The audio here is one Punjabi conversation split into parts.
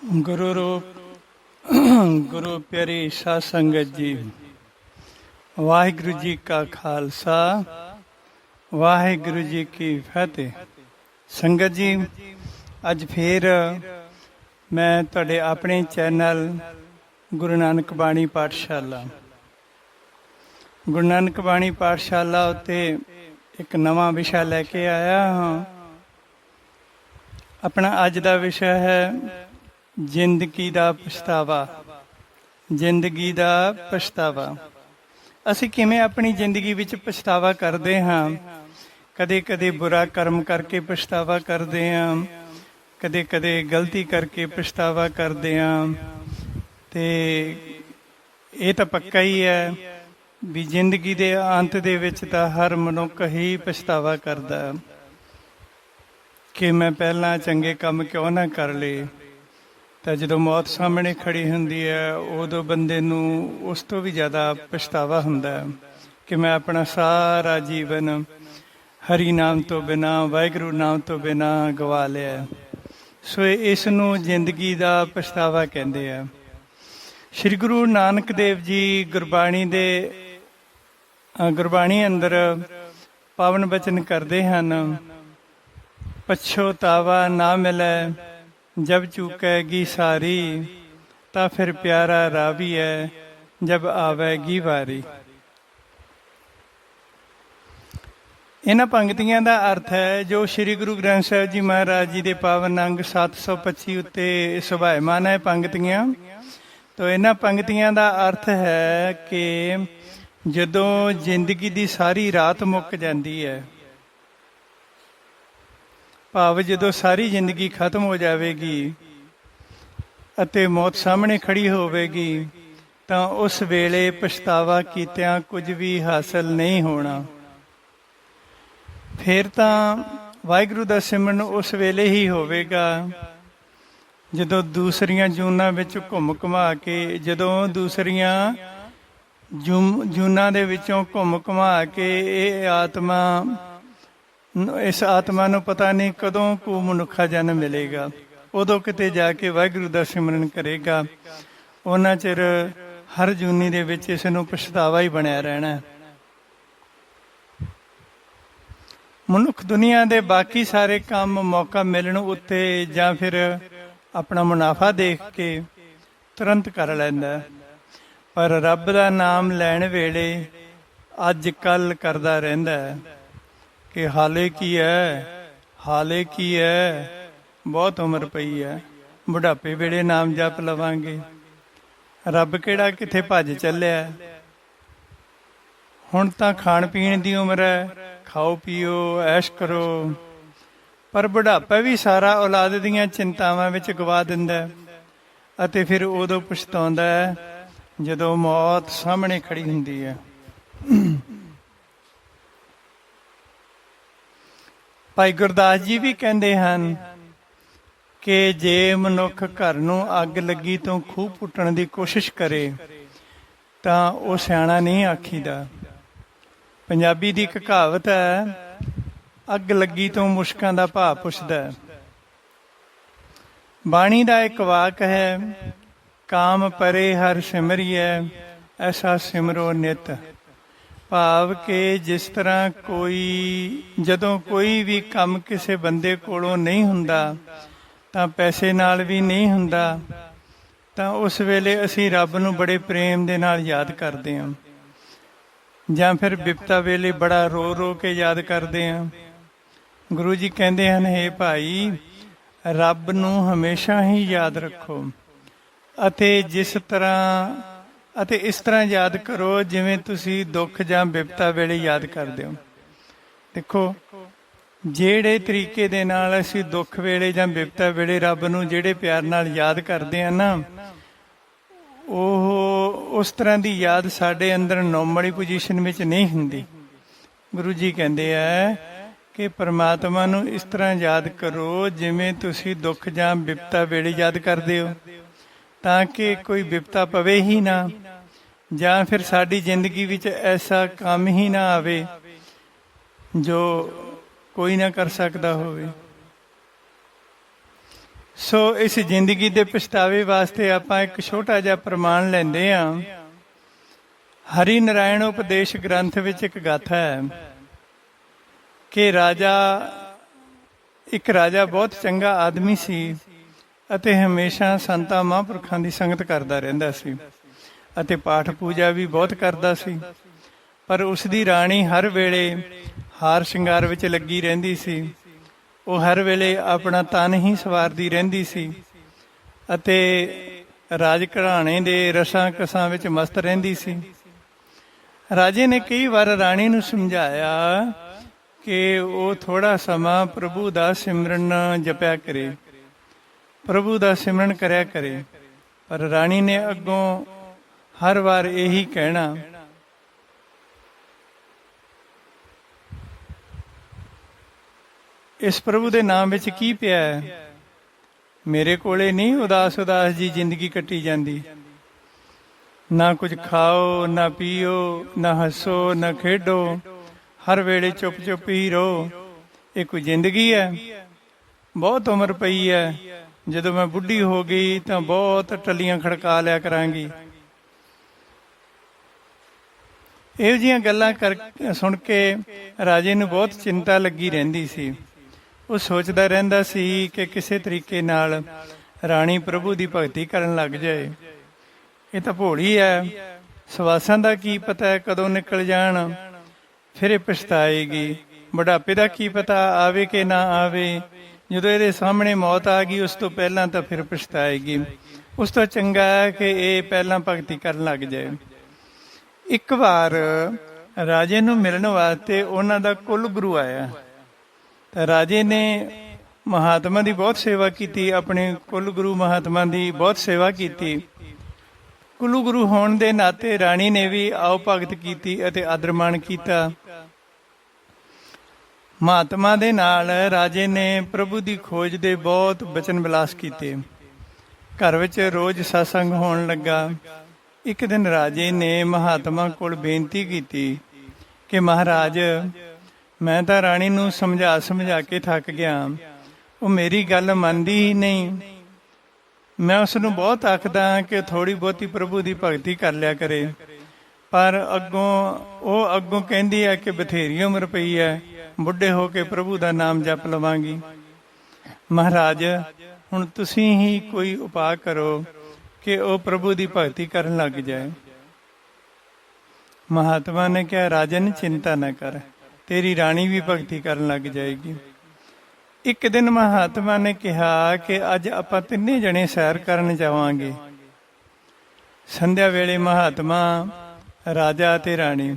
ਗੁਰੂ ਰੂਪ, ਗੁਰੂ ਪਿਆਰੀ ਸਾਧ ਸੰਗਤ ਜੀ। ਵਾਹਿਗੁਰੂ ਜੀ ਕਾ ਖਾਲਸਾ, ਵਾਹਿਗੁਰੂ ਜੀ ਕੀ ਫਤਿਹ। ਸੰਗਤ ਜੀ, ਅੱਜ ਫੇਰ ਮੈਂ ਤੁਹਾਡੇ ਆਪਣੇ ਚੈਨਲ ਗੁਰੂ ਨਾਨਕ ਬਾਣੀ ਪਾਠਸ਼ਾਲਾ। ਗੁਰੂ ਨਾਨਕ ਬਾਣੀ ਪਾਠਸ਼ਾਲਾ ਉੱਤੇ ਇੱਕ ਨਵਾਂ ਵਿਸ਼ਾ ਲੈ ਕੇ ਆਇਆ ਹਾਂ। ਆਪਣਾ ਅੱਜ ਦਾ ਵਿਸ਼ਾ ਹੈ ਜ਼ਿੰਦਗੀ ਦਾ ਪਛਤਾਵਾ। ਜ਼ਿੰਦਗੀ ਦਾ ਪਛਤਾਵਾ। ਅਸੀਂ ਕਿਵੇਂ ਆਪਣੀ ਜ਼ਿੰਦਗੀ ਵਿੱਚ ਪਛਤਾਵਾ ਕਰਦੇ ਹਾਂ? ਕਦੇ-ਕਦੇ ਬੁਰਾ ਕਰਮ ਕਰਕੇ ਪਛਤਾਵਾ ਕਰਦੇ ਹਾਂ। ਕਦੇ-ਕਦੇ ਗਲਤੀ ਕਰਕੇ ਪਛਤਾਵਾ ਕਰਦੇ ਹਾਂ। ਤੇ ਇਹ ਤਾਂ ਪੱਕਾ ਹੀ ਹੈ ਵੀ ਜ਼ਿੰਦਗੀ ਦੇ ਅੰਤ ਦੇ ਵਿੱਚ ਤਾਂ ਹਰ ਮਨੁੱਖ ਹੀ ਪਛਤਾਵਾ ਕਰਦਾ। ਕਿ ਮੈਂ ਪਹਿਲਾਂ ਚੰਗੇ ਕੰਮ ਕਿਉਂ ਨਾ ਕਰ ਲਏ? ਤਾਂ ਜਦੋਂ ਮੌਤ ਸਾਹਮਣੇ ਖੜੀ ਹੁੰਦੀ ਹੈ, ਉਦੋਂ ਬੰਦੇ ਨੂੰ ਉਸ ਤੋਂ ਵੀ ਜ਼ਿਆਦਾ ਪਛਤਾਵਾ ਹੁੰਦਾ ਹੈ ਕਿ ਮੈਂ ਆਪਣਾ ਸਾਰਾ ਜੀਵਨ ਹਰੀ ਨਾਮ ਤੋਂ ਬਿਨਾ, ਵਾਹਿਗੁਰੂ ਨਾਮ ਤੋਂ ਬਿਨਾ ਗਵਾ ਲਿਆ ਸੋ ਇਸ ਨੂੰ ਜ਼ਿੰਦਗੀ ਦਾ ਪਛਤਾਵਾ ਕਹਿੰਦੇ ਆ। ਸ੍ਰੀ ਗੁਰੂ ਨਾਨਕ ਦੇਵ ਜੀ ਗੁਰਬਾਣੀ ਦੇ ਗੁਰਬਾਣੀ ਅੰਦਰ ਪਾਵਨ ਬਚਨ ਕਰਦੇ ਹਨ, ਪਛੋਤਾਵਾ ਨਾ ਮਿਲੈ ਜਬ ਚੁਕੈਗੀ ਸਾਰੀ, ਤਾਂ ਫਿਰ ਪਿਆਰਾ ਰਾਵੀ ਹੈ ਜਬ ਆਵੇਗੀ ਵਾਰੀ। ਇਹਨਾਂ ਪੰਕਤੀਆਂ ਦਾ ਅਰਥ ਹੈ, ਜੋ ਸ੍ਰੀ ਗੁਰੂ ਗ੍ਰੰਥ ਸਾਹਿਬ ਜੀ ਮਹਾਰਾਜ ਜੀ ਦੇ ਪਾਵਨ ਅੰਗ 725 ਉੱਤੇ ਸੁਭਾਇਮਾਨ ਹੈ ਪੰਕਤੀਆਂ। ਤੋ ਇਹਨਾਂ ਪੰਕਤੀਆਂ ਦਾ ਅਰਥ ਹੈ ਕਿ ਜਦੋਂ ਜ਼ਿੰਦਗੀ ਦੀ ਸਾਰੀ ਰਾਤ ਮੁੱਕ ਜਾਂਦੀ ਹੈ ਭਾਵ ਜਦੋਂ ਸਾਰੀ ਜ਼ਿੰਦਗੀ ਖਤਮ ਹੋ ਜਾਵੇਗੀ ਅਤੇ ਮੌਤ ਸਾਹਮਣੇ ਖੜੀ ਹੋਵੇਗੀ, ਤਾਂ ਉਸ ਵੇਲੇ ਪਛਤਾਵਾ ਕੀਤਿਆਂ ਕੁਝ ਵੀ ਹਾਸਲ ਨਹੀਂ ਹੋਣਾ। ਫਿਰ ਤਾਂ ਵਾਹਿਗੁਰੂ ਦਾ ਸਿਮਰਨ ਉਸ ਵੇਲੇ ਹੀ ਹੋਵੇਗਾ, ਜਦੋਂ ਦੂਸਰੀਆਂ ਜੂਨਾਂ ਵਿੱਚ ਘੁੰਮ ਘੁਮਾ ਕੇ, ਜਦੋਂ ਦੂਸਰੀਆਂ ਜੂਮ- ਜੂਨਾਂ ਦੇ ਵਿੱਚੋਂ ਘੁੰਮ ਘੁਮਾ ਕੇ ਇਹ ਆਤਮਾ ਇਸ ਆਤਮਾ ਨੂੰ ਪਤਾ ਨਹੀਂ ਕਦੋਂ ਕੋ ਮਨੁੱਖਾ ਜਨਮ ਮਿਲੇਗਾ, ਉਦੋਂ ਕਿਤੇ ਜਾ ਕੇ ਵਾਹਿਗੁਰੂ ਦਾ ਸਿਮਰਨ ਕਰੇਗਾ। ਉਹਨਾਂ ਚਿਰ ਹਰ ਜੂਨੀ ਦੇ ਵਿੱਚ ਇਸ ਨੂੰ ਪਛਤਾਵਾ ਹੀ ਬਣਿਆ ਰਹਿਣਾ ਮਨੁੱਖ ਦੁਨੀਆ ਦੇ ਬਾਕੀ ਸਾਰੇ ਕੰਮ ਮੌਕਾ ਮਿਲਣ ਉੱਤੇ ਜਾਂ ਫਿਰ ਆਪਣਾ ਮੁਨਾਫਾ ਦੇਖ ਕੇ ਤੁਰੰਤ ਕਰ ਲੈਂਦਾ ਪਰ ਰੱਬ ਦਾ ਨਾਮ ਲੈਣ ਵੇਲੇ ਅੱਜ ਕੱਲ ਕਰਦਾ ਰਹਿੰਦਾ ਹੈ। ਕਿ ਹਾਲੇ ਕੀ ਹੈ? ਹਾਲੇ ਕੀ ਹੈ? ਬਹੁਤ ਉਮਰ ਪਈ ਹੈ। ਬੁਢਾਪੇ ਵੇਲੇ ਨਾਮ ਜਪ ਲਵਾਂਗੇ। ਰੱਬ ਕਿਹੜਾ ਕਿੱਥੇ ਭੱਜ ਚੱਲਿਆ? ਹੁਣ ਤਾਂ ਖਾਣ ਪੀਣ ਦੀ ਉਮਰ ਹੈ। ਖਾਓ, ਪੀਓ, ਐਸ਼ ਕਰੋ। ਪਰ ਬੁਢਾਪਾ ਵੀ ਸਾਰਾ ਔਲਾਦ ਦੀਆਂ ਚਿੰਤਾਵਾਂ ਵਿੱਚ ਗਵਾ ਦਿੰਦਾ ਅਤੇ ਫਿਰ ਉਦੋਂ ਪਛਤਾਉਂਦਾ ਹੈ ਜਦੋਂ ਮੌਤ ਸਾਹਮਣੇ ਖੜੀ ਹੁੰਦੀ ਹੈ। ਭਾਈ ਗੁਰਦਾਸ ਜੀ ਵੀ ਕਹਿੰਦੇ ਹਨ ਕਿ ਜੇ ਮਨੁੱਖ ਘਰ ਨੂੰ ਅੱਗ ਲੱਗੀ ਤੋਂ ਖੂਹ ਪੁੱਟਣ ਦੀ ਕੋਸ਼ਿਸ਼ ਕਰੇ, ਤਾਂ ਉਹ ਸਿਆਣਾ ਨਹੀਂ ਆਖੀਦਾ। ਪੰਜਾਬੀ ਦੀ ਇੱਕ ਕਹਾਵਤ ਹੈ, ਅੱਗ ਲੱਗੀ ਤੋਂ ਮੁਸ਼ਕਾਂ ਦਾ ਭਾਅ ਪੁੱਛਦਾ ਬਾਣੀ ਦਾ ਇੱਕ ਵਾਕ ਹੈ, ਕਾਮ ਪਰੇ ਹਰ ਸਿਮਰਿਐ, ਐਸਾ ਸਿਮਰੋ ਨਿਤ। ਭਾਵ ਕਿ ਜਿਸ ਤਰ੍ਹਾਂ ਕੋਈ, ਜਦੋਂ ਕੋਈ ਵੀ ਕੰਮ ਕਿਸੇ ਬੰਦੇ ਕੋਲੋਂ ਨਹੀਂ ਹੁੰਦਾ, ਤਾਂ ਪੈਸੇ ਨਾਲ ਵੀ ਨਹੀਂ ਹੁੰਦਾ, ਤਾਂ ਉਸ ਵੇਲੇ ਅਸੀਂ ਰੱਬ ਨੂੰ ਬੜੇ ਪ੍ਰੇਮ ਦੇ ਨਾਲ ਯਾਦ ਕਰਦੇ ਹਾਂ। ਜਾਂ ਫਿਰ ਬਿਪਤਾ ਵੇਲੇ ਬੜਾ ਰੋ ਰੋ ਕੇ ਯਾਦ ਕਰਦੇ ਹਾਂ। ਗੁਰੂ ਜੀ ਕਹਿੰਦੇ ਹਨ हे ਭਾਈ, ਰੱਬ ਨੂੰ ਹਮੇਸ਼ਾ ਹੀ ਯਾਦ ਰੱਖੋ ਅਤੇ ਜਿਸ ਤਰ੍ਹਾਂ ਅਤੇ ਇਸ ਤਰ੍ਹਾਂ ਯਾਦ ਕਰੋ ਜਿਵੇਂ ਤੁਸੀਂ ਦੁੱਖ ਜਾਂ ਬਿਪਤਾ ਵੇਲੇ ਯਾਦ ਕਰਦੇ ਹੋ। ਦੇਖੋ, ਜਿਹੜੇ ਤਰੀਕੇ ਦੇ ਨਾਲ ਅਸੀਂ ਦੁੱਖ ਵੇਲੇ ਜਾਂ ਬਿਪਤਾ ਵੇਲੇ ਰੱਬ ਨੂੰ ਜਿਹੜੇ ਪਿਆਰ ਨਾਲ ਯਾਦ ਕਰਦੇ ਆ ਨਾ, ਉਹ ਉਸ ਤਰ੍ਹਾਂ ਦੀ ਯਾਦ ਸਾਡੇ ਅੰਦਰ ਨੋਰਮਲੀ ਪੋਜੀਸ਼ਨ ਵਿੱਚ ਨਹੀਂ ਹੁੰਦੀ। ਗੁਰੂ ਜੀ ਕਹਿੰਦੇ ਆ ਕਿ ਪਰਮਾਤਮਾ ਨੂੰ ਇਸ ਤਰ੍ਹਾਂ ਯਾਦ ਕਰੋ ਜਿਵੇਂ ਤੁਸੀਂ ਦੁੱਖ ਜਾਂ ਬਿਪਤਾ ਵੇਲੇ ਯਾਦ ਕਰਦੇ ਹੋ। ਤਾਂ ਕਿ ਕੋਈ ਬਿਪਤਾ ਪਵੇ ਹੀ ਨਾ, ਜਾਂ ਫਿਰ ਸਾਡੀ ਜ਼ਿੰਦਗੀ ਵਿੱਚ ਐਸਾ ਕੰਮ ਹੀ ਨਾ ਆਵੇ ਜੋ ਕੋਈ ਨਾ ਕਰ ਸਕਦਾ ਹੋਵੇ। ਸੋ ਇਸ ਜ਼ਿੰਦਗੀ ਦੇ ਪਛਤਾਵੇ ਵਾਸਤੇ ਆਪਾਂ ਇੱਕ ਛੋਟਾ ਜਿਹਾ ਪ੍ਰਮਾਣ ਲੈਂਦੇ ਹਾਂ। ਹਰੀ ਨਾਰਾਇਣ ਉਪਦੇਸ਼ ਗ੍ਰੰਥ ਵਿੱਚ ਇੱਕ ਗਾਥਾ ਹੈ ਕਿ ਰਾਜਾ, ਇੱਕ ਰਾਜਾ ਬਹੁਤ ਚੰਗਾ ਆਦਮੀ ਸੀ ਅਤੇ ਹਮੇਸ਼ਾ ਸੰਤਾਂ ਮਹਾਂਪੁਰਖਾਂ ਦੀ ਸੰਗਤ ਕਰਦਾ ਰਹਿੰਦਾ ਸੀ। ਅਤੇ ਪਾਠ ਪੂਜਾ ਵੀ ਬਹੁਤ ਕਰਦਾ ਸੀ। ਪਰ ਉਸ ਦੀ ਰਾਣੀ ਹਰ ਵੇਲੇ ਹਾਰ ਸ਼ਿੰਗਾਰ ਵਿੱਚ ਲੱਗੀ ਰਹਿੰਦੀ ਸੀ। ਉਹ ਹਰ ਵੇਲੇ ਆਪਣਾ ਤਨ ਹੀ ਸਵਾਰਦੀ ਰਹਿੰਦੀ ਸੀ। ਅਤੇ ਰਾਜ ਘਰਾਣੇ ਦੇ ਰਸਾਂ ਕਸਾਂ ਵਿੱਚ ਮਸਤ ਰਹਿੰਦੀ ਸੀ। ਰਾਜੇ ਨੇ ਕਈ ਵਾਰ ਰਾਣੀ ਨੂੰ ਸਮਝਾਇਆ ਕਿ ਉਹ ਥੋੜਾ ਸਮਾਂ ਪ੍ਰਭੂ ਦਾ ਸਿਮਰਨ ਜਪਿਆ ਕਰੇ। ਪ੍ਰਭੂ ਦਾ ਸਿਮਰਨ ਕਰਿਆ ਕਰੇ, ਪਰ ਰਾਣੀ ਨੇ ਅੱਗੋਂ ਹਰ ਵਾਰ ਇਹੀ ਕਹਿਣਾ, ਇਸ ਪ੍ਰਭੂ ਦੇ ਨਾਮ ਵਿੱਚ ਕੀ ਪਿਆ ਹੈ? ਮੇਰੇ ਕੋਲੇ ਨਹੀਂ ਉਦਾਸ ਉਦਾਸ ਜੀ ਜ਼ਿੰਦਗੀ ਕੱਟੀ ਜਾਂਦੀ। ਨਾ ਕੁਝ ਖਾਓ, ਨਾ ਪੀਓ, ਨਾ ਹੱਸੋ, ਨਾ ਖੇਡੋ, ਹਰ ਵੇਲੇ ਚੁੱਪ ਚੁੱਪ ਹੀ ਰਹੋ। ਇਹ ਕੋਈ ਜ਼ਿੰਦਗੀ ਹੈ? ਬਹੁਤ ਉਮਰ ਪਈ ਹੈ। ਜਦੋਂ ਮੈਂ ਬੁੱਢੀ ਹੋ ਗਈ ਤਾਂ ਬਹੁਤ ਟੱਲੀਆਂ ਖੜਕਾ ਲਿਆ ਕਰਾਂਗੀ। ਇਹੋ ਜੀਆਂ ਗੱਲਾਂ ਕਰ ਸੁਣ ਕੇ ਰਾਜੇ ਨੂੰ ਬਹੁਤ ਚਿੰਤਾ ਲੱਗੀ ਰਹਿੰਦੀ ਸੀ। ਉਹ ਸੋਚਦਾ ਰਹਿੰਦਾ ਸੀ ਕਿ ਕਿਸੇ ਤਰੀਕੇ ਨਾਲ ਰਾਣੀ ਪ੍ਰਭੂ ਦੀ ਭਗਤੀ ਕਰਨ ਲੱਗ ਜਾਏ। ਇਹ ਤਾਂ ਭੋਲੀ ਹੈ। ਸਵਾਸਾਂ ਦਾ ਕੀ ਪਤਾ ਹੈ ਕਦੋਂ ਨਿਕਲ ਜਾਣ। ਫਿਰ ਇਹ ਪਛਤਾਏਗੀ। ਬੁਢਾਪੇ ਦਾ ਕੀ ਪਤਾ ਆਵੇ ਕਿ ਨਾ ਆਵੇ। ਜਦੋਂ ਇਹਦੇ ਸਾਹਮਣੇ ਮੌਤ ਆ ਗਈ, ਉਸ ਤੋਂ ਪਹਿਲਾਂ ਤਾਂ ਫਿਰ ਪਛਤਾਏਗੀ। ਉਸ ਤੋਂ ਚੰਗਾ ਹੈ ਕਿ ਇਹ ਪਹਿਲਾਂ ਭਗਤੀ ਕਰਨ ਲੱਗ ਜਾਏ। ਇੱਕ ਵਾਰ ਰਾਜੇ ਨੂੰ ਮਿਲਣ ਵਾਸਤੇ ਉਹਨਾਂ ਦਾ ਕੁੱਲ ਗੁਰੂ ਆਇਆ। ਤਾਂ ਰਾਜੇ ਨੇ ਮਹਾਤਮਾ ਦੀ ਬਹੁਤ ਸੇਵਾ ਕੀਤੀ, ਆਪਣੇ ਕੁੱਲ ਗੁਰੂ ਮਹਾਤਮਾ ਦੀ ਬਹੁਤ ਸੇਵਾ ਕੀਤੀ। ਕੁੱਲ ਗੁਰੂ ਹੋਣ ਦੇ ਨਾਤੇ ਰਾਣੀ ਨੇ ਵੀ ਆਓ ਭਗਤ ਕੀਤੀ ਅਤੇ ਆਦਰ ਮਾਣ ਕੀਤਾ। ਮਹਾਤਮਾ ਦੇ ਨਾਲ ਰਾਜੇ ਨੇ ਪ੍ਰਭੂ ਦੀ ਖੋਜ ਦੇ ਬਹੁਤ ਬਚਨ ਵਿਲਾਸ ਕੀਤੇ। ਘਰ ਵਿੱਚ ਰੋਜ਼ satsang ਹੋਣ ਲੱਗਾ। ਇੱਕ ਦਿਨ ਰਾਜੇ ਨੇ ਮਹਾਤਮਾ ਕੋਲ ਬੇਨਤੀ ਕੀਤੀ ਕਿ ਮਹਾਰਾਜ, ਮੈਂ ਤਾਂ ਰਾਣੀ ਨੂੰ ਸਮਝਾ ਸਮਝਾ ਕੇ ਥੱਕ ਗਿਆ। ਉਹ ਮੇਰੀ ਗੱਲ ਮੰਨਦੀ ਹੀ ਨਹੀਂ। ਮੈਂ ਉਸ ਨੂੰ ਬਹੁਤ ਆਖਦਾ ਕਿ ਥੋੜੀ ਬਹੁਤੀ ਪ੍ਰਭੂ ਦੀ ਭਗਤੀ ਕਰ ਲਿਆ ਕਰੇ। ਪਰ ਅੱਗੋਂ ਉਹ ਅੱਗੋਂ ਕਹਿੰਦੀ ਹੈ ਕਿ ਬਥੇਰੀ ਉਮਰ ਪਈ ਹੈ। ਬੁੱਢੇ ਹੋ ਕੇ ਪ੍ਰਭੂ ਦਾ ਨਾਮ ਜਪ ਲਵਾਂਗੀ। ਮਹਾਰਾਜ, ਹੁਣ ਤੁਸੀਂ ਹੀ ਕੋਈ ਉਪਾਅ ਕਰੋ ਕਿ ਉਹ ਪ੍ਰਭੂ ਦੀ ਭਗਤੀ ਕਰਨ ਲੱਗ ਜਾਏ। ਮਹਾਤਮਾ ਨੇ ਕਿਹਾ ਰਾਜਨ ਚਿੰਤਾ ਨਾ ਕਰ, ਤੇਰੀ ਰਾਣੀ ਵੀ ਭਗਤੀ ਕਰਨ ਲੱਗ ਜਾਏਗੀ। ਇੱਕ ਦਿਨ ਮਹਾਤਮਾ ਨੇ ਕਿਹਾ ਕਿ ਅੱਜ ਆਪਾਂ ਤਿੰਨੇ ਜਣੇ ਸੈਰ ਕਰਨ ਜਾਵਾਂਗੇ। ਸੰਧਿਆ ਵੇਲੇ ਮਹਾਤਮਾ, ਰਾਜਾ ਤੇ ਰਾਣੀ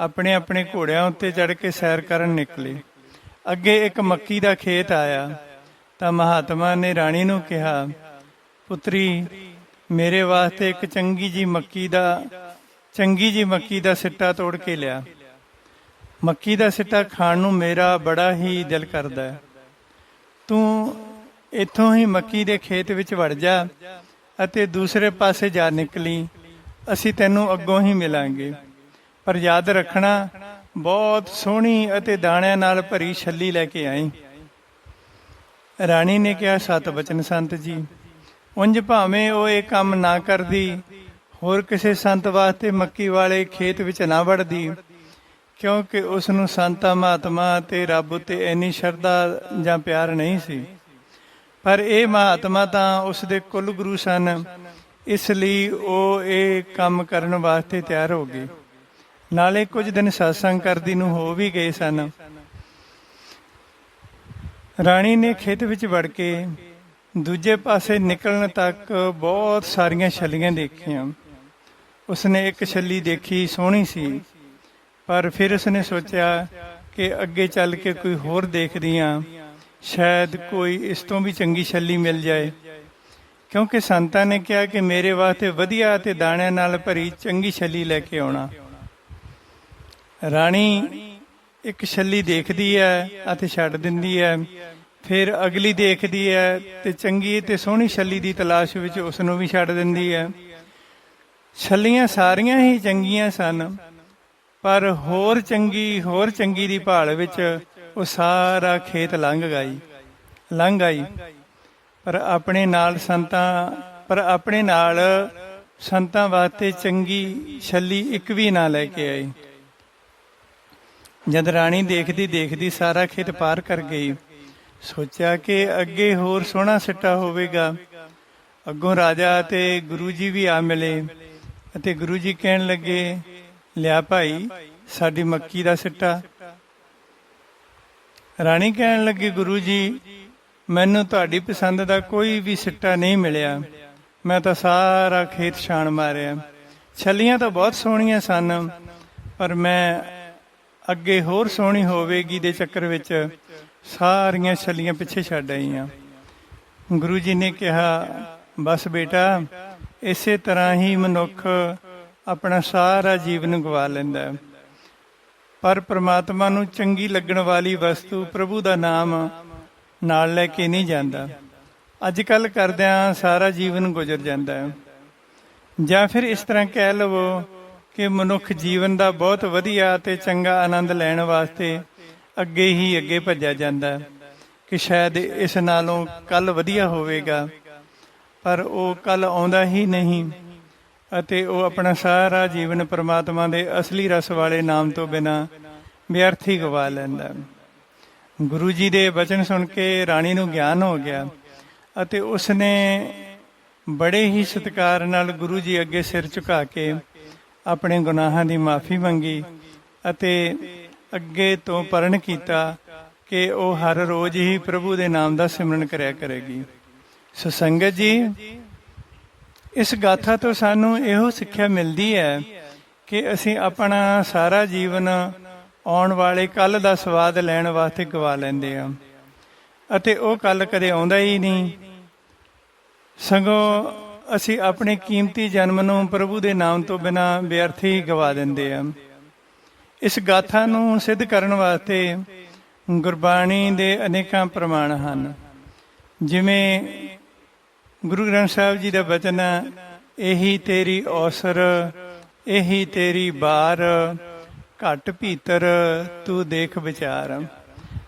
ਆਪਣੇ ਆਪਣੇ ਘੋੜਿਆਂ ਉੱਤੇ ਚੜ ਕੇ ਸੈਰ ਕਰਨ ਨਿਕਲੇ। ਅੱਗੇ ਇੱਕ ਮੱਕੀ ਦਾ ਖੇਤ ਆਇਆ। ਤਾਂ ਮਹਾਤਮਾ ਨੇ ਰਾਣੀ ਨੂੰ ਕਿਹਾ, ਪੁੱਤਰੀ, ਮੇਰੇ ਵਾਸਤੇ ਇੱਕ ਚੰਗੀ ਜੀ ਮੱਕੀ ਦਾ, ਚੰਗੀ ਜੀ ਮੱਕੀ ਦਾ ਸਿੱਟਾ ਤੋੜ ਕੇ ਲਿਆ। ਮੱਕੀ ਦਾ ਸਿੱਟਾ ਖਾਣ ਨੂੰ ਮੇਰਾ ਬੜਾ ਹੀ ਦਿਲ ਕਰਦਾ ਹੈ। ਤੂੰ ਇੱਥੋਂ ਹੀ ਮੱਕੀ ਦੇ ਖੇਤ ਵਿੱਚ ਵੜ ਜਾ ਅਤੇ ਦੂਸਰੇ ਪਾਸੇ ਜਾ ਨਿਕਲੀ। ਅਸੀਂ ਤੈਨੂੰ ਅੱਗੋਂ ਹੀ ਮਿਲਾਂਗੇ। ਪਰ ਯਾਦ ਰੱਖਣਾ, ਬਹੁਤ ਸੋਹਣੀ ਅਤੇ ਦਾਣਿਆਂ ਨਾਲ ਭਰੀ ਛੱਲੀ ਲੈ ਕੇ ਆਈ। ਰਾਣੀ ਨੇ ਕਿਹਾ, ਸਤ ਬਚਨ ਸੰਤ ਜੀ, ਉਂਝ ਭਾਵੇਂ ਉਹ ਇਹ ਕੰਮ ਨਾ ਕਰਦੀ, ਹੋਰ ਕਿਸੇ ਸੰਤ ਵਾਸਤੇ ਮੱਕੀ ਵਾਲੇ ਖੇਤ ਵਿੱਚ ਨਾ ਵੜਦੀ, ਕਿਉਂਕਿ ਉਸ ਨੂੰ ਸੰਤਾ, ਮਹਾਤਮਾ ਤੇ ਰੱਬ ਉਤੇ ਇੰਨੀ ਸ਼ਰਧਾ ਜਾਂ ਪਿਆਰ ਨਹੀਂ ਸੀ। ਪਰ ਇਹ ਮਹਾਤਮਾ ਤਾਂ ਉਸ ਦੇ ਕੁੱਲ ਗੁਰੂ ਸਨ, ਇਸ ਲਈ ਉਹ ਇਹ ਕੰਮ ਕਰਨ ਵਾਸਤੇ ਤਿਆਰ ਹੋ ਗਏ। ਨਾਲੇ ਕੁਝ ਦਿਨ satsang ਕਰਦੀ ਨੂੰ ਹੋ ਵੀ ਗਏ ਸਨ। ਰਾਣੀ ਨੇ ਖੇਤ ਵਿੱਚ ਵੜ ਕੇ ਦੂਜੇ ਪਾਸੇ ਨਿਕਲਣ ਤੱਕ ਬਹੁਤ ਸਾਰੀਆਂ ਛੱਲੀਆਂ ਦੇਖੀਆਂ। ਉਸਨੇ ਇੱਕ ਛੱਲੀ ਦੇਖੀ ਸੋਹਣੀ ਸੀ, ਪਰ ਫਿਰ ਉਸਨੇ ਸੋਚਿਆ ਕਿ ਅੱਗੇ ਚੱਲ ਕੇ ਕੋਈ ਹੋਰ ਦੇਖਦੀ ਆ ਸ਼ਾਇਦ ਕੋਈ ਇਸ ਤੋਂ ਵੀ ਚੰਗੀ ਛੱਲੀ ਮਿਲ ਜਾਏ। ਕਿਉਂਕਿ ਸੰਤਾਂ ਨੇ ਕਿਹਾ ਕਿ ਮੇਰੇ ਵਾਸਤੇ ਵਧੀਆ ਤੇ ਦਾਣਿਆਂ ਨਾਲ ਭਰੀ ਚੰਗੀ ਛੱਲੀ ਲੈ ਕੇ ਆਉਣਾ। ਰਾਣੀ ਇੱਕ ਛੱਲੀ ਦੇਖਦੀ ਹੈ ਅਤੇ ਛੱਡ ਦਿੰਦੀ ਹੈ। ਫਿਰ ਅਗਲੀ ਦੇਖਦੀ ਹੈ ਤੇ ਚੰਗੀ ਤੇ ਸੋਹਣੀ ਛੱਲੀ ਦੀ ਤਲਾਸ਼ ਵਿੱਚ ਉਸ ਨੂੰ ਵੀ ਛੱਡ ਦਿੰਦੀ ਹੈ। ਛੱਲੀਆਂ ਸਾਰੀਆਂ ਹੀ ਚੰਗੀਆਂ ਸਨ, ਪਰ ਹੋਰ ਚੰਗੀ ਹੋਰ ਚੰਗੀ ਦੀ ਭਾਲ ਵਿੱਚ ਉਹ ਸਾਰਾ ਖੇਤ ਲੰਘ ਗਈ, ਲੰਘ ਆਈ। ਪਰ ਆਪਣੇ ਨਾਲ ਸੰਤਾਂ, ਪਰ ਆਪਣੇ ਨਾਲ ਸੰਤਾਂ ਵਾਸਤੇ ਚੰਗੀ ਛੱਲੀ ਇੱਕ ਵੀ ਨਾ ਲੈ ਕੇ ਆਈ। ਜਦ ਰਾਣੀ ਦੇਖਦੀ ਦੇਖਦੀ ਸਾਰਾ ਖੇਤ ਪਾਰ ਕਰ ਗਈ। ਸੋਚਿਆ ਕਿ ਅੱਗੇ ਹੋਰ ਸੋਹਣਾ ਸਿੱਟਾ ਹੋਵੇਗਾ। ਅੱਗੋਂ ਰਾਜਾ ਤੇ ਗੁਰੂ ਜੀ ਵੀ ਆ ਮਿਲੇ ਅਤੇ ਗੁਰੂ ਜੀ ਕਹਿਣ ਲੱਗੇ, ਲਿਆ ਭਾਈ, ਸਾਡੀ ਮੱਕੀ ਦਾ ਸਿੱਟਾ। ਰਾਣੀ ਕਹਿਣ ਲੱਗੀ, ਗੁਰੂ ਜੀ, ਮੈਨੂੰ ਤੁਹਾਡੀ ਪਸੰਦ ਦਾ ਕੋਈ ਵੀ ਸਿੱਟਾ ਨਹੀਂ ਮਿਲਿਆ। ਮੈਂ ਤਾਂ ਸਾਰਾ ਖੇਤ ਛਾਣ ਮਾਰਿਆ। ਛੱਲੀਆਂ ਤਾਂ ਬਹੁਤ ਸੋਹਣੀਆਂ ਸਨ, ਪਰ ਮੈਂ ਅੱਗੇ ਹੋਰ ਸੋਹਣੀ ਹੋਵੇਗੀ ਦੇ ਚੱਕਰ ਵਿੱਚ ਸਾਰੀਆਂ ਛੱਲੀਆਂ ਪਿੱਛੇ ਛੱਡ ਆਈਆਂ। ਗੁਰੂ ਜੀ ਨੇ ਕਿਹਾ, ਬਸ ਬੇਟਾ, ਇਸੇ ਤਰ੍ਹਾਂ ਹੀ ਮਨੁੱਖ ਆਪਣਾ ਸਾਰਾ ਜੀਵਨ ਗਵਾ ਲੈਂਦਾ ਹੈ। ਪਰ ਪ੍ਰਮਾਤਮਾ ਨੂੰ ਚੰਗੀ ਲੱਗਣ ਵਾਲੀ ਵਸਤੂ ਪ੍ਰਭੂ ਦਾ ਨਾਮ ਨਾਲ ਲੈ ਕੇ ਨਹੀਂ ਜਾਂਦਾ। ਅੱਜ ਕੱਲ ਕਰਦਿਆਂ ਸਾਰਾ ਜੀਵਨ ਗੁਜ਼ਰ ਜਾਂਦਾ ਹੈ। ਜਾਂ ਫਿਰ ਇਸ ਤਰ੍ਹਾਂ ਕਹਿ ਲਵੋ ਕਿ ਮਨੁੱਖ ਜੀਵਨ ਦਾ ਬਹੁਤ ਵਧੀਆ ਤੇ ਚੰਗਾ ਆਨੰਦ ਲੈਣ ਵਾਸਤੇ ਅੱਗੇ ਹੀ ਅੱਗੇ ਭੱਜਿਆ ਜਾਂਦਾ ਕਿ ਸ਼ਾਇਦ ਇਸ ਨਾਲੋਂ ਕੱਲ ਵਧੀਆ ਹੋਵੇਗਾ, ਪਰ ਉਹ ਕੱਲ ਆਉਂਦਾ ਹੀ ਨਹੀਂ ਅਤੇ ਉਹ ਆਪਣਾ ਸਾਰਾ ਜੀਵਨ ਪਰਮਾਤਮਾ ਦੇ ਅਸਲੀ ਰਸ ਵਾਲੇ ਨਾਮ ਤੋਂ ਬਿਨਾ ਵਿਅਰਥ ਹੀ ਗਵਾ ਲੈਂਦਾ ਗੁਰੂ ਜੀ ਦੇ ਬਚਨ ਸੁਣ ਕੇ ਰਾਣੀ ਨੂੰ ਗਿਆਨ ਹੋ ਗਿਆ ਅਤੇ ਉਸਨੇ ਬੜੇ ਹੀ ਸਤਿਕਾਰ ਨਾਲ ਗੁਰੂ ਜੀ ਅੱਗੇ ਸਿਰ ਝੁਕਾ ਕੇ ਆਪਣੇ ਗੁਨਾਹਾਂ ਦੀ ਮਾਫੀ ਮੰਗੀ ਅਤੇ ਅੱਗੇ ਤੋਂ ਪਰਣ ਕੀਤਾ ਕਿ ਉਹ ਹਰ ਰੋਜ਼ ਹੀ ਪ੍ਰਭੂ ਦੇ ਨਾਮ ਦਾ ਸਿਮਰਨ ਕਰਿਆ ਕਰੇਗੀ। ਸੋ ਸੰਗਤ ਜੀ, ਇਸ ਗਾਥਾ ਤੋਂ ਸਾਨੂੰ ਇਹੋ ਸਿੱਖਿਆ ਮਿਲਦੀ ਹੈ ਕਿ ਅਸੀਂ ਆਪਣਾ ਸਾਰਾ ਜੀਵਨ ਆਉਣ ਵਾਲੇ ਕੱਲ ਦਾ ਸਵਾਦ ਲੈਣ ਵਾਸਤੇ ਗਵਾ ਲੈਂਦੇ ਹਾਂ। ਅਤੇ ਉਹ ਕੱਲ ਕਦੇ ਆਉਂਦਾ ਹੀ ਨਹੀਂ। ਸਗੋਂ ਅਸੀਂ ਆਪਣੇ ਕੀਮਤੀ ਜਨਮ ਨੂੰ ਪ੍ਰਭੂ ਦੇ ਨਾਮ ਤੋਂ ਬਿਨਾ ਵਿਅਰਥ ਹੀ ਗਵਾ ਦਿੰਦੇ ਹਾਂ। ਇਸ ਗਾਥਾ ਨੂੰ ਸਿੱਧ ਕਰਨ ਵਾਸਤੇ ਗੁਰਬਾਣੀ ਦੇ ਅਨੇਕਾਂ ਪ੍ਰਮਾਣ ਹਨ। ਜਿਵੇਂ ਗੁਰੂ ਗ੍ਰੰਥ ਸਾਹਿਬ ਜੀ ਦਾ ਬਚਨ, ਇਹੀ ਤੇਰੀ ਔਸਰ, ਇਹੀ ਤੇਰੀ ਬਾਰ, ਘਟ ਭੀਤਰ ਤੂੰ ਦੇਖ ਵਿਚਾਰ।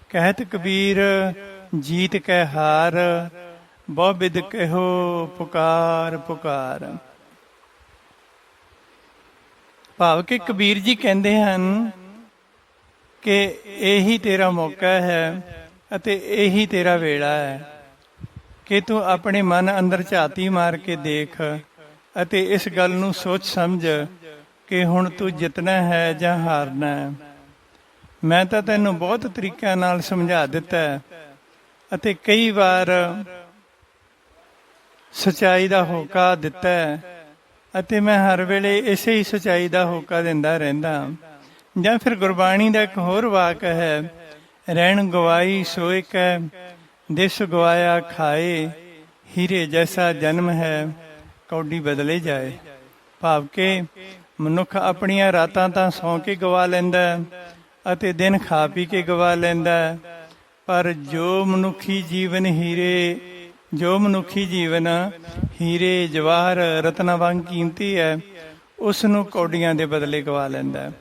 ਕਹਿਤ ਕਬੀਰ, ਜੀਤ ਕੈ ਹਾਰ ਬਹੁ ਬਿਦ ਕਹਿਓ ਪੁਕਾਰ ਪੁਕਾਰ। ਭਾਵ ਕਿ ਕਬੀਰ ਜੀ ਕਹਿੰਦੇ ਹਨ ਕਿ ਇਹੀ ਤੇਰਾ ਮੌਕਾ ਹੈ ਅਤੇ ਇਹੀ ਤੇਰਾ ਵੇਲਾ ਹੈ ਕਿ ਤੂੰ ਆਪਣੇ ਮਨ ਅੰਦਰ ਝਾਤੀ ਮਾਰ ਕੇ ਦੇਖ ਅਤੇ ਇਸ ਗੱਲ ਨੂੰ ਸੋਚ ਸਮਝ ਕਿ ਹੁਣ ਤੂੰ ਜਿੱਤਣਾ ਹੈ ਜਾਂ ਹਾਰਨਾ ਹੈ। ਮੈਂ ਤਾਂ ਤੈਨੂੰ ਬਹੁਤ ਤਰੀਕਿਆਂ ਨਾਲ ਸਮਝਾ ਦਿੱਤਾ ਅਤੇ ਕਈ ਵਾਰ ਸਚਾਈ ਦਾ ਹੋਕਾ ਦਿੱਤਾ ਅਤੇ ਮੈਂ ਹਰ ਵੇਲੇ ਇਸੇ ਹੀ ਸਚਾਈ ਦਾ ਹੋਕਾ ਦਿੰਦਾ ਰਹਿੰਦਾ ਜਾਂ ਫਿਰ ਗੁਰਬਾਣੀ ਦਾ ਇੱਕ ਹੋਰ ਵਾਕ ਹੈ, ਰਹਿਣ ਗਵਾਈ ਸੋਇ ਕੈ ਦਿਸ ਗਵਾਇਆ ਖਾਏ, ਹੀਰੇ ਜੈਸਾ ਜਨਮ ਹੈ, ਕੌਡੀ ਬਦਲੇ ਜਾਏ। ਭਾਵ ਕਿ ਮਨੁੱਖ ਆਪਣੀਆਂ ਰਾਤਾਂ ਤਾਂ ਸੌਂ ਕੇ ਗਵਾ ਲੈਂਦਾ ਅਤੇ ਦਿਨ ਖਾ ਪੀ ਕੇ ਗਵਾ ਲੈਂਦਾ ਪਰ ਜੋ ਮਨੁੱਖੀ ਜੀਵਨ ਹੀਰੇ ਜੋ ਮਨੁੱਖੀ ਜੀਵਨ ਹੀਰੇ, ਜਵਾਹਰ, ਰਤਨਾਂ ਵਾਂਗ ਕੀਮਤੀ ਹੈ ਉਸ ਨੂੰ ਕੌਡੀਆਂ ਦੇ ਬਦਲੇ ਗਵਾ ਲੈਂਦਾ ਹੈ।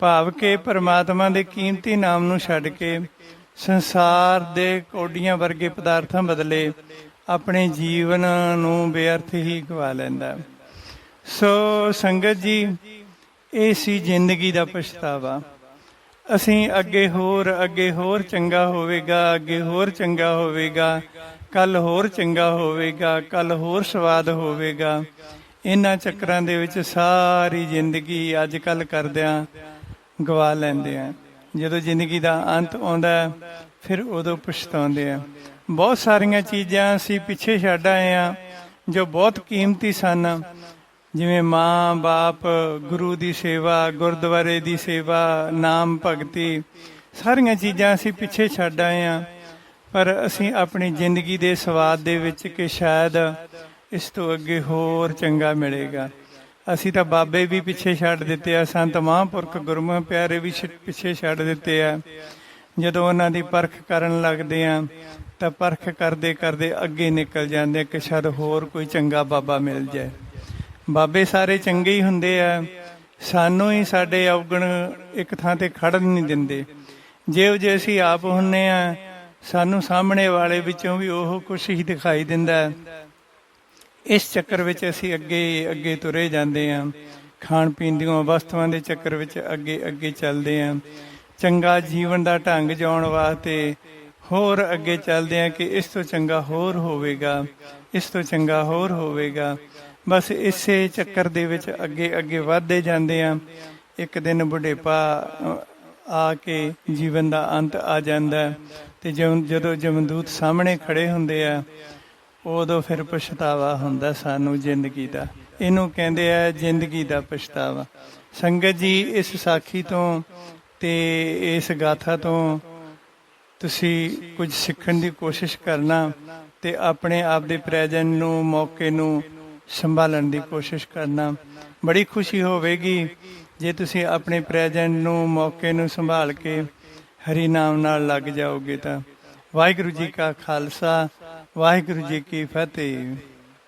ਭਾਵ ਕਿ ਪਰਮਾਤਮਾ ਦੇ ਕੀਮਤੀ ਨਾਮ ਨੂੰ ਛੱਡ ਕੇ ਸੰਸਾਰ ਦੇ ਕੌਡੀਆਂ ਵਰਗੇ ਪਦਾਰਥਾਂ ਬਦਲੇ ਆਪਣੇ ਜੀਵਨ ਨੂੰ ਬੇਅਰਥ ਹੀ ਗਵਾ ਲੈਂਦਾ ਸੋ ਸੰਗਤ ਜੀ, ਇਹ ਸੀ ਜ਼ਿੰਦਗੀ ਦਾ ਪਛਤਾਵਾ। ਅਸੀਂ ਅੱਗੇ ਹੋਰ ਅੱਗੇ ਹੋਰ ਚੰਗਾ ਹੋਵੇਗਾ, ਅੱਗੇ ਹੋਰ ਚੰਗਾ ਹੋਵੇਗਾ। ਕੱਲ ਹੋਰ ਚੰਗਾ ਹੋਵੇਗਾ, ਕੱਲ ਹੋਰ ਸਵਾਦ ਹੋਵੇਗਾ। ਇਹਨਾਂ ਚੱਕਰਾਂ ਦੇ ਵਿੱਚ ਸਾਰੀ ਜ਼ਿੰਦਗੀ ਅੱਜ ਕੱਲ ਕਰਦਿਆਂ ਗਵਾ ਲੈਂਦੇ ਆ। ਜਦੋਂ ਜ਼ਿੰਦਗੀ ਦਾ ਅੰਤ ਆਉਂਦਾ ਫਿਰ ਉਦੋਂ ਪਛਤਾਉਂਦੇ ਆ। ਬਹੁਤ ਸਾਰੀਆਂ ਚੀਜ਼ਾਂ ਅਸੀਂ ਪਿੱਛੇ ਛੱਡ ਆਏ ਆ, ਜੋ ਬਹੁਤ ਕੀਮਤੀ ਸਨ। ਜਿਵੇਂ ਮਾਂ, ਬਾਪ, ਗੁਰੂ ਦੀ ਸੇਵਾ, ਗੁਰਦੁਆਰੇ ਦੀ ਸੇਵਾ, ਨਾਮ ਭਗਤੀ, ਸਾਰੀਆਂ ਚੀਜ਼ਾਂ ਅਸੀਂ ਪਿੱਛੇ ਛੱਡ ਆਏ ਆ। ਪਰ ਅਸੀਂ ਆਪਣੀ ਜ਼ਿੰਦਗੀ ਦੇ ਸਵਾਦ ਦੇ ਵਿੱਚ ਕਿ ਸ਼ਾਇਦ ਇਸ ਤੋਂ ਅੱਗੇ ਹੋਰ ਚੰਗਾ ਮਿਲੇਗਾ। ਅਸੀਂ ਤਾਂ ਬਾਬੇ ਵੀ ਪਿੱਛੇ ਛੱਡ ਦਿੱਤੇ ਆ, ਸੰਤ ਮਹਾਂਪੁਰਖ ਗੁਰਮੁਖ ਪਿਆਰੇ ਵੀ ਪਿੱਛੇ ਛੱਡ ਦਿੱਤੇ ਆ। ਜਦੋਂ ਉਹਨਾਂ ਦੀ ਪਰਖ ਕਰਨ ਲੱਗਦੇ ਆ, ਤਾਂ ਪਰਖ ਕਰਦੇ ਕਰਦੇ ਅੱਗੇ ਨਿਕਲ ਜਾਂਦੇ ਕਿ ਸ਼ਾਇਦ ਹੋਰ ਕੋਈ ਚੰਗਾ ਬਾਬਾ ਮਿਲ ਜਾਏ। ਬਾਬੇ ਸਾਰੇ ਚੰਗੇ ਹੀ ਹੁੰਦੇ ਆ। ਸਾਨੂੰ ਹੀ ਸਾਡੇ ਔਗਣ ਇੱਕ ਥਾਂ ਤੇ ਖੜਨ ਨਹੀਂ ਦਿੰਦੇ। ਜਿਹੋ ਜੇ ਅਸੀਂ ਆਪ ਹੁੰਨੇ ਆ ਸਾਨੂੰ ਸਾਹਮਣੇ ਵਾਲੇ ਵਿੱਚੋਂ ਵੀ ਉਹ ਕੁਝ ਹੀ ਦਿਖਾਈ ਦਿੰਦਾ ਹੈ। ਇਸ ਚੱਕਰ ਵਿੱਚ ਅਸੀਂ ਅੱਗੇ ਅੱਗੇ ਤੁਰੇ ਜਾਂਦੇ ਹਾਂ। ਖਾਣ ਪੀਣ ਦੀਆਂ ਵਸਤੂਆਂ ਦੇ ਚੱਕਰ ਵਿੱਚ ਅੱਗੇ ਅੱਗੇ ਚੱਲਦੇ ਹਾਂ। ਚੰਗਾ ਜੀਵਨ ਦਾ ਢੰਗ ਜਾਣ ਵਾਸਤੇ ਹੋਰ ਅੱਗੇ ਚੱਲਦੇ ਹਾਂ ਕਿ ਇਸ ਤੋਂ ਚੰਗਾ ਹੋਰ ਹੋਵੇਗਾ, ਇਸ ਤੋਂ ਚੰਗਾ ਹੋਰ ਹੋਵੇਗਾ। ਬਸ ਇਸੇ ਚੱਕਰ ਦੇ ਵਿੱਚ ਅੱਗੇ ਅੱਗੇ ਵਧਦੇ ਜਾਂਦੇ ਹਾਂ। ਇੱਕ ਦਿਨ ਬੁਢੇਪਾ ਆ ਕੇ ਜੀਵਨ ਦਾ ਅੰਤ ਆ ਜਾਂਦਾ ਤੇ ਜਦੋਂ ਜਦੋਂ ਜਮਦੂਤ ਸਾਹਮਣੇ ਖੜੇ ਹੁੰਦੇ ਆ, ਉਦੋਂ ਫਿਰ ਪਛਤਾਵਾ ਹੁੰਦਾ ਸਾਨੂੰ ਜ਼ਿੰਦਗੀ ਦਾ। ਇਹਨੂੰ ਕਹਿੰਦੇ ਆ ਜ਼ਿੰਦਗੀ ਦਾ ਪਛਤਾਵਾ। ਸੰਗਤ ਜੀ, ਇਸ ਸਾਖੀ ਤੋਂ ਤੇ ਇਸ ਗਾਥਾ ਤੋਂ ਤੁਸੀਂ ਕੁਝ ਸਿੱਖਣ ਦੀ ਕੋਸ਼ਿਸ਼ ਕਰਨਾ ਤੇ ਆਪਣੇ ਆਪ ਦੇ ਪ੍ਰੈਜ਼ੈਂਟ ਨੂੰ, ਮੌਕੇ ਨੂੰ ਸੰਭਾਲਣ ਦੀ ਕੋਸ਼ਿਸ਼ ਕਰਨਾ। ਬੜੀ ਖੁਸ਼ੀ ਹੋਵੇਗੀ ਜੇ ਤੁਸੀਂ ਆਪਣੇ ਪ੍ਰੈਜ਼ੈਂਟ ਨੂੰ, ਮੌਕੇ ਨੂੰ ਸੰਭਾਲ ਕੇ ਹਰੀ ਨਾਮ ਨਾਲ ਲੱਗ ਜਾਓਗੇ ਤਾਂ। ਵਾਹਿਗੁਰੂ ਜੀ ਕਾ ਖਾਲਸਾ ਵਾਹਿਗੁਰੂ ਜੀ ਕੀ ਫਤਿਹ।